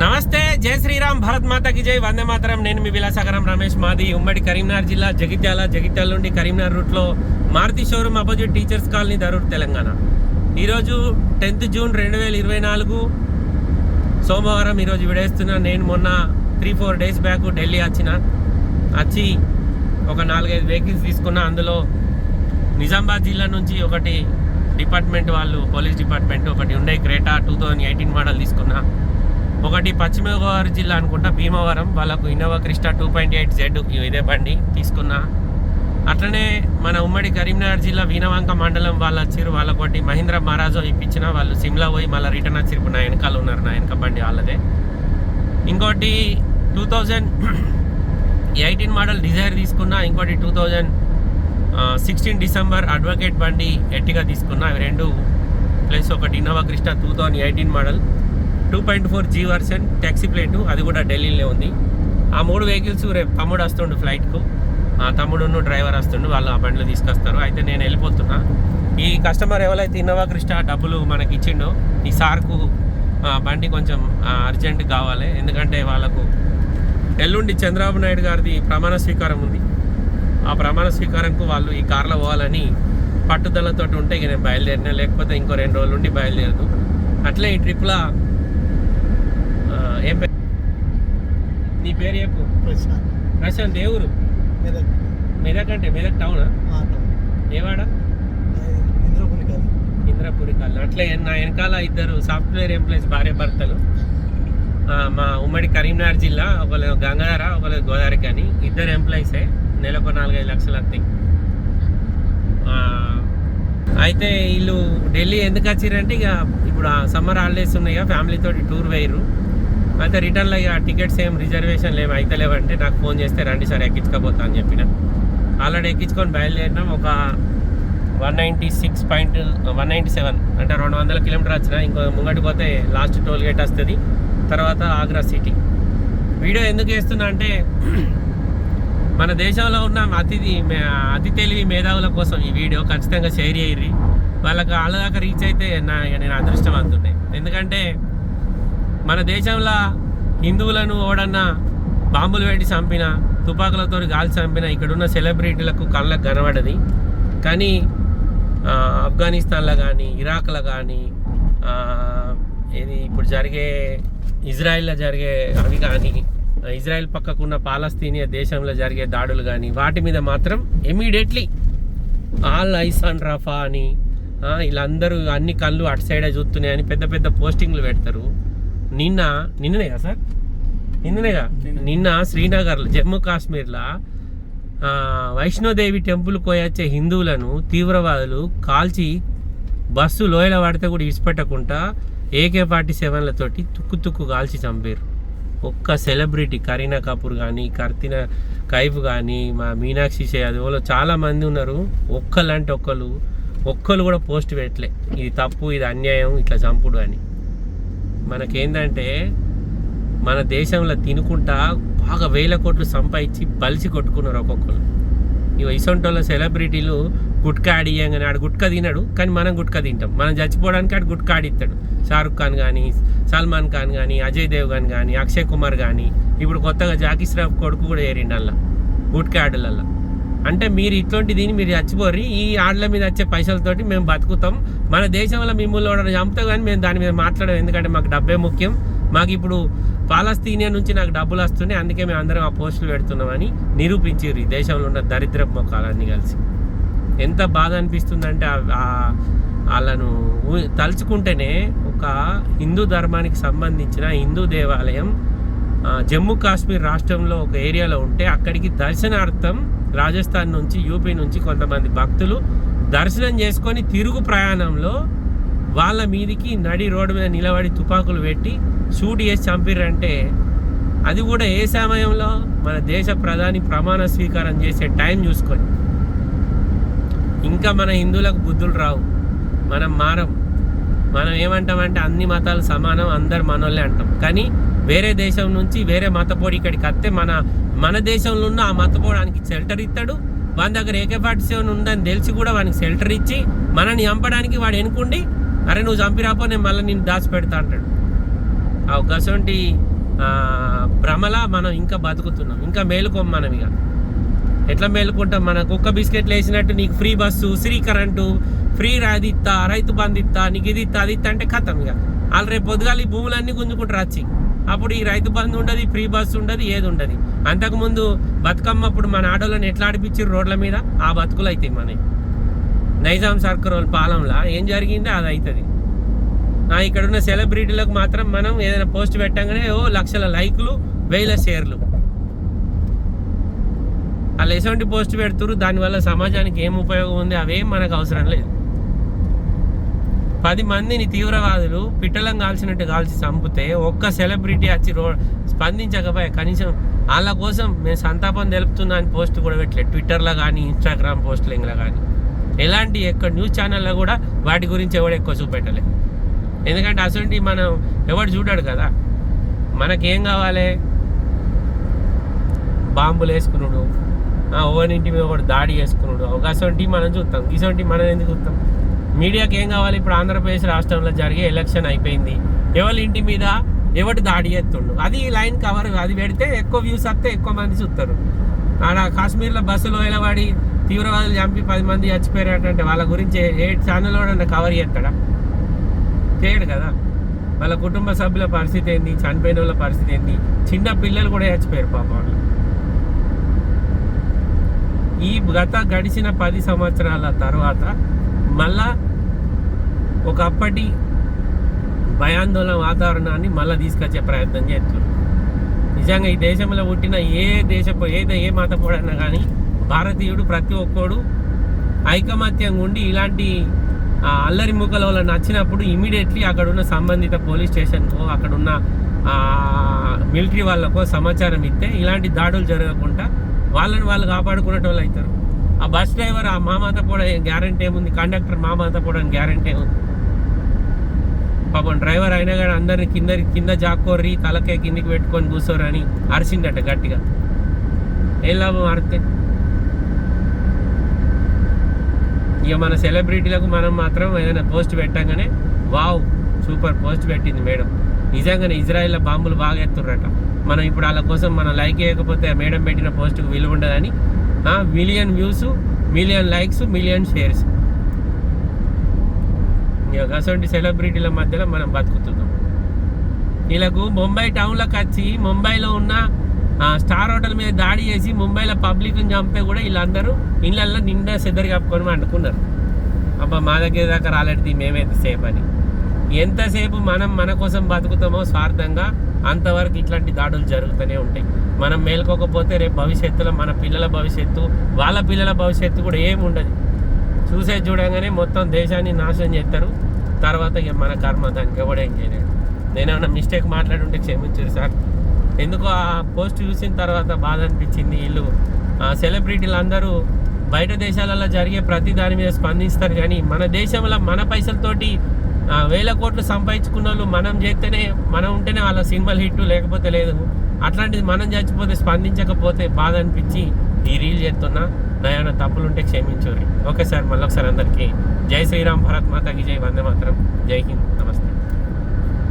నమస్తే జై శ్రీరామ్ భరత్ మాతకి జై. వందే మాతరం. నేను మీ విలాసగరం రమేష్ మాది ఉమ్మడి కరీంనగర్ జిల్లా జగిత్యాల జగిత్యాల నుండి కరీంనగర్ రూట్లో Maruti showroom opposite teachers colony Dharur Telangana. ఈరోజు టెన్త్ జూన్ రెండు వేల ఇరవై నాలుగు. సోమవారం ఈరోజు విడేస్తున్నా. నేను మొన్న three four days back Delhi వచ్చిన. వచ్చి ఒక నాలుగైదు వెహికల్స్ తీసుకున్నా. అందులో నిజామాబాద్ జిల్లా నుంచి ఒకటి డిపార్ట్మెంట్ వాళ్ళు పోలీస్ డిపార్ట్మెంట్ ఒకటి ఉండే Creta two thousand eighteen model తీసుకున్నా. ఒకటి పశ్చిమ గోదావరి జిల్లా అనుకుంటా భీమవరం వాళ్ళకు Innova Crysta two point eight Z ఇదే బండి తీసుకున్నా. అట్లనే మన ఉమ్మడి కరీంనగర్ జిల్లా వీణవంక మండలం వాళ్ళు వచ్చారు వాళ్ళకొకటి మహీంద్ర మహారాజో ఇప్పించిన వాళ్ళు సిమ్లా పోయి మళ్ళీ రిటర్న్ వచ్చారు నా వెనకాల ఉన్నారు నా వెనక బండి వాళ్ళదే. ఇంకోటి two thousand eighteen model Dzire తీసుకున్నా ఇంకోటి two thousand sixteen December advocate బండి ఎట్టిగా తీసుకున్నా అవి రెండు ప్లస్ ఒకటి Innova Crysta two thousand eighteen model. Two point four G version taxi plate అది కూడా ఢిల్లీలో ఉంది. ఆ మూడు వెహికల్స్ రేపు తమ్ముడు వస్తుండు ఫ్లైట్కు ఆ తమ్ముడును డ్రైవర్ వస్తుండు వాళ్ళు ఆ బండ్లు తీసుకొస్తారు. అయితే నేను వెళ్ళిపోతున్నా. ఈ కస్టమర్ ఎవరైతే ఇన్నోవా క్రిస్టా డబ్బులు మనకి ఇచ్చిండో ఈ సార్కు బండి కొంచెం అర్జెంట్ కావాలి. ఎందుకంటే వాళ్ళకు ఎల్లుండి చంద్రబాబు నాయుడు గారిది ప్రమాణ స్వీకారం ఉంది. ఆ ప్రమాణ స్వీకారంకు వాళ్ళు ఈ కార్లో పోవాలని పట్టుదలతో ఉంటే ఇక నేను బయలుదేరినా లేకపోతే ఇంకో రెండు రోజులు ఉండి బయలుదేరదు. అట్లే ఈ ట్రిప్లో ఏం పేరు నీ పేరు చెప్పు. ప్రశాంత్. ప్రశాంత్ ఏ ఊరు? మెదక్. మెదక్ అంటే మెదక్ టౌనా? ఏవాడ? ఇంద్రపురి కాదు ఇంద్రపురి అట్లే నా వెనకాల ఇద్దరు సాఫ్ట్వేర్ ఎంప్లాయీస్ భార్య భర్తలు. మా ఉమ్మడి కరీంనగర్ జిల్లా ఒకళ్ళు గంగాధర ఒకళ్ళు గోదావరి కానీ ఇద్దరు ఎంప్లాయీసే. నెలకు నాలుగైదు లక్షలు వస్తాయి. అయితే వీళ్ళు ఢిల్లీ ఎందుకు వచ్చిరంటే ఇక ఇప్పుడు సమ్మర్ హాలిడేస్ ఉన్నాయి ఫ్యామిలీతో టూర్ వేయరు అయితే రిటర్న్లో ఇక టికెట్స్ ఏం రిజర్వేషన్ ఏం అయితలేవంటే నాకు ఫోన్ చేస్తే రండి సార్ ఎక్కించుకోపోతా అని చెప్పిన. ఆల్రెడీ ఎక్కించుకొని బయలుదేరినాం. ఒక one ninety six point one ninety seven అంటే రెండు వందల కిలోమీటర్ వచ్చిన. ఇంకో ముంగటి పోతే లాస్ట్ టోల్ గేట్ వస్తుంది. తర్వాత ఆగ్రా సిటీ వీడియో ఎందుకు వేస్తున్నా అంటే మన దేశంలో ఉన్న అతిథి అతి తెలివి మేధావుల కోసం ఈ వీడియో ఖచ్చితంగా షేర్ చేయరి వాళ్ళకి వాళ్ళ దాకా రీచ్ అయితే నా నేను అదృష్టం అందుతున్నాయి ఎందుకంటే మన దేశంలో హిందువులను ఓడన్నా బాంబులు పెట్టి చంపిన తుపాకులతో గాలి చంపిన ఇక్కడున్న సెలబ్రిటీలకు కళ్ళకు కనబడది. కానీ ఆఫ్ఘనిస్తాన్లో కానీ ఇరాక్లో కానీ ఇది ఇప్పుడు జరిగే ఇజ్రాయిల్లో జరిగే అవి కానీ ఇజ్రాయెల్ పక్కకున్న పాలస్తీనియా దేశంలో జరిగే దాడులు కానీ వాటి మీద మాత్రం ఇమీడియట్లీ ఆల్ ఐసాన్ రఫా అని వీళ్ళందరూ అన్ని కళ్ళు అటు సైడే చూస్తున్నాయని పెద్ద పెద్ద పోస్టింగ్లు పెడతారు. నిన్న నిన్ననే కదా సార్? నిన్ననేగా? నిన్న. శ్రీనగర్లో జమ్మూ కాశ్మీర్లో ఆ, వైష్ణోదేవి టెంపుల్ పోయొచ్చే హిందువులను తీవ్రవాదులు కాల్చి బస్సు లోయల పడితే కూడా ఇడిచిపెట్టకుండా ఏకే ఫార్టీ సెవెన్లతోటి తుక్కు తుక్కు కాల్చి చంపారు ఒక్క సెలబ్రిటీ కరీనా కపూర్ కానీ కర్తిన కైఫ్ కానీ మా మీనాక్షి చాలా మంది ఉన్నారు. ఒక్కలంటే ఒక్కరు ఒక్కరు కూడా పోస్ట్ పెట్టలే. ఇది తప్పు ఇది అన్యాయం ఇట్లా చంపుడు అని. మనకేందంటే మన దేశంలో తినుకుంటా బాగా వేల కోట్లు సంపాదించి బలిసి కొట్టుకున్నారు ఒక్కొక్కరు. ఇవి ఇసొంటోళ్ళ సెలబ్రిటీలు గుట్కా ఆడియంగానే ఆడు గుట్కా తినడు కానీ మనం గుట్కా తింటాం. మనం చచ్చిపోవడానికి ఆడు గుట్కా ఆడిస్తాడు షారుఖ్ ఖాన్ కానీ సల్మాన్ ఖాన్ కానీ అజయ్ దేవ్ ఖాన్ కానీ అక్షయ్ కుమార్ కానీ ఇప్పుడు కొత్తగా జాకీ శ్రాఫ్ కొడుకు కూడా ఏరిండల్లా గుట్కా ఆడలల్లా. అంటే మీరు ఇట్లాంటి దీన్ని మీరు చచ్చిపోర్రి ఈ ఆడల మీద వచ్చే పైసలతోటి మేము బతుకుతాం. మన దేశంలో మిమ్మల్ని కూడా చంపుతాం కానీ మేము దాని మీద మాట్లాడడం ఎందుకంటే మాకు డబ్బే ముఖ్యం. మాకు ఇప్పుడు పాలస్తీనియా నుంచి నాకు డబ్బులు వస్తున్నాయి. అందుకే మేము అందరం ఆ పోస్టులు పెడుతున్నామని నిరూపించారు ఈ దేశంలో ఉన్న దరిద్ర మొక్కలన్నీ కలిసి. ఎంత బాధ అనిపిస్తుందంటే వాళ్ళను తలుచుకుంటేనే ఒక హిందూ ధర్మానికి సంబంధించిన హిందూ దేవాలయం జమ్మూ కాశ్మీర్ రాష్ట్రంలో ఒక ఏరియాలో ఉంటే అక్కడికి దర్శనార్థం రాజస్థాన్ నుంచి యూపీ నుంచి కొంతమంది భక్తులు దర్శనం చేసుకొని తిరుగు ప్రయాణంలో వాళ్ళ మీదికి నడి రోడ్డు మీద నిలబడి తుపాకులు పెట్టి షూట్ చేసి చంపిరంటే అది కూడా ఏ సమయంలో? మన దేశ ప్రధాని ప్రమాణ స్వీకారం చేసే టైం చూసుకొని. ఇంకా మన హిందువులకు బుద్ధులు రావు. మనం మారం. మనం ఏమంటామంటే అన్ని మతాలు సమానం అందరు మనోళ్ళే అంటాం. కానీ వేరే దేశం నుంచి వేరే మతపోడి ఇక్కడికి వస్తే మన మన దేశంలో ఉన్న ఆ మతపోడానికి షెల్టర్ ఇస్తాడు. వాని దగ్గర ఏకే ఫార్టీ సెవెన్ ఉందని తెలిసి కూడా వానికి షెల్టర్ ఇచ్చి మనని చంపడానికి వాడు ఎనుకుండి అరే నువ్వు చంపిరాపో నేను మళ్ళీ నేను దాచిపెడతా అంటాడు. ఆ అవకాశం భ్రమల మనం ఇంకా బతుకుతున్నాం. ఇంకా మేలుకోం మనం ఇక. ఎట్లా మేలుకుంటాం? మన కుక్క బిస్కెట్లు వేసినట్టు నీకు free bus free current free రాది ఇస్తా రైతు బంధు ఇస్తా నీకు ఇది ఇస్తా అది ఇస్తా అంటే ఖతం ఇక. వాళ్ళు రేపు పొద్దుగాల ఈ భూములన్నీ గుంజుకుంటారు వచ్చి అప్పుడు ఈ రైతు బంధు ఉండదు ఫ్రీ బస్సు ఉండదు ఏది ఉండదు. అంతకుముందు బతుకమ్మ అప్పుడు మన ఆడోళ్ళని ఎట్లా ఆడిపించారు రోడ్ల మీద? ఆ బతుకులు అవుతాయి మనవి. నైజాం సర్కర్ వాళ్ళ పాలెంలో? ఏం జరిగిందో? అది అవుతుంది ఇక్కడ ఉన్న సెలబ్రిటీలకు మాత్రం మనం ఏదైనా పోస్ట్ పెట్టగానే ఓ లక్షల లైక్లు వేల షేర్లు. వాళ్ళు ఎటువంటి పోస్ట్ పెడుతురు దానివల్ల సమాజానికి ఏం ఉపయోగం ఉంది అవేం మనకు అవసరం లేదు. పది మందిని తీవ్రవాదులు పిట్టలం కాల్చినట్టు కాల్చి చంపితే ఒక్క సెలబ్రిటీ వచ్చి రో స్పందించకపోయా కనీసం వాళ్ళ కోసం మేము సంతాపం తెలుపుతున్నా అని పోస్ట్ కూడా పెట్టలేదు. ట్విట్టర్లో కానీ ఇన్స్టాగ్రామ్ పోస్టులింగ్లో కానీ. ఎలాంటి ఎక్కడ న్యూస్ ఛానల్లో కూడా వాటి గురించి ఎవడు ఎక్కువ చూపెట్టలే. ఎందుకంటే అసలు మనం ఎవడు చూడాడు కదా. మనకేం కావాలి? బాంబులు వేసుకున్నాడు ఓవరింటి మీద ఒకటి దాడి చేసుకున్నాడు అవకాశం మనం చూస్తాం. ఇసొంటి మనం ఎందుకు చూస్తాం? మీడియాకి ఏం కావాలి? ఇప్పుడు ఆంధ్రప్రదేశ్ రాష్ట్రంలో జరిగే ఎలక్షన్ అయిపోయింది. ఎవరి ఇంటి మీద ఎవటి దాడి చేస్తుండు? అది లైన్ కవర్ అది పెడితే ఎక్కువ వ్యూస్ వస్తే ఎక్కువ మంది చూస్తారు. ఆడ కాశ్మీర్లో బస్సులో వెళ్ళబడి తీవ్రవాదులు చంపి పది మంది చచ్చిపోయారంటే వాళ్ళ గురించి ఏ- ఏ ఛానల్ కూడా కవర్ చేస్తాడా? చేయడు కదా. వాళ్ళ కుటుంబ సభ్యుల పరిస్థితి ఏంది? చనిపోయిన వాళ్ళ పరిస్థితి ఏంది? చిన్న పిల్లలు కూడా చచ్చిపోయారు పాప వాళ్ళు. ఈ గత గడిచిన పది సంవత్సరాల తర్వాత మళ్ళా ఒకప్పటి భయాందోళన వాతావరణాన్ని మళ్ళీ తీసుకొచ్చే ప్రయత్నం చేస్తున్నారు. నిజంగా ఈ దేశంలో పుట్టిన ఏ దేశపు ఏదో ఏ మత పోడైనా కానీ భారతీయుడు ప్రతి ఒక్కడు ఐకమత్యంగా ఉండి ఇలాంటి అల్లరి ముక్కల వల్ల నచ్చినప్పుడు ఇమీడియట్లీ అక్కడున్న సంబంధిత పోలీస్ స్టేషన్కో అక్కడున్న మిలిటరీ వాళ్ళకో సమాచారం ఇస్తే ఇలాంటి దాడులు జరగకుండా వాళ్ళని వాళ్ళు కాపాడుకునేటోళ్ళు అవుతారు. ఆ బస్ డ్రైవర్ ఆ మామాత కూడా గ్యారంటీ ఏముంది? కండక్టర్ మామాత కూడా గ్యారంటీ ఏముంది? పాపం డ్రైవర్ అయినా కానీ అందరిని కింద కింద జాక్కోర్రి తలకే కిందికి పెట్టుకొని కూర్చోరని అరిసిండట గట్టిగా. ఏం లాభం అరితే ఇక మన సెలబ్రిటీలకు మనం మాత్రం ఏదైనా పోస్ట్ పెట్టగానే వావ్ సూపర్ పోస్ట్ పెట్టింది మేడం. నిజంగానే ఇజ్రాయెల్లో బాంబులు బాగా ఎత్తుర్రట. మనం ఇప్పుడు వాళ్ళ కోసం మనం లైక్ చేయకపోతే ఆ మేడం పెట్టిన పోస్ట్కి విలువ ఉండదని million views million likes million shares ఇక అటువంటి సెలబ్రిటీల మధ్యలో మనం బతుకుతున్నాం. వీళ్ళకు ముంబై టౌన్లోకి వచ్చి ముంబైలో ఉన్న స్టార్ హోటల్ మీద దాడి చేసి ముంబైలో పబ్లిక్ని చంపే కూడా వీళ్ళందరూ ఇళ్ళల్లో నిండా సిద్ధరి కప్పుకొని అనుకున్నారు అబ్బా మా దగ్గర దాకా రాలేది మేమైతే సేఫ్ అని. ఎంతసేపు మనం మన కోసం బతుకుతామో స్వార్థంగా అంతవరకు ఇట్లాంటి దాడులు జరుగుతూనే ఉంటాయి. మనం మేల్కోకపోతే రేపు భవిష్యత్తులో మన పిల్లల భవిష్యత్తు వాళ్ళ పిల్లల భవిష్యత్తు కూడా ఏమి ఉండదు. చూసేది చూడంగానే మొత్తం దేశాన్ని నాశనం చేస్తారు. తర్వాత ఇక మన కర్మ దానికి ఎవడేం చేయలేడు. నేనేమన్నా మిస్టేక్ మాట్లాడుంటే క్షమించారు సార్. ఎందుకో ఆ పోస్ట్ చూసిన తర్వాత బాధ అనిపించింది వీళ్ళు. సెలబ్రిటీలు అందరూ బయట దేశాలలో జరిగే ప్రతి దాని మీద స్పందిస్తారు కానీ మన దేశంలో మన పైసలతోటి వేల కోట్లు సంపాదించుకున్న వాళ్ళు మనం చేస్తేనే మనం ఉంటేనే వాళ్ళ సినిమాలు హిట్ లేకపోతే లేదు. అట్లాంటిది మనం చచ్చిపోతే స్పందించకపోతే బాధ అనిపించి ఈ రీల్ చేస్తున్నా. నయాన తప్పులుంటే క్షమించు. ఓకే సార్ మళ్ళొకసారి అందరికీ జై శ్రీరామ్ భరత్ మాతాకి జై వందే మాత్రం. జై హింద్.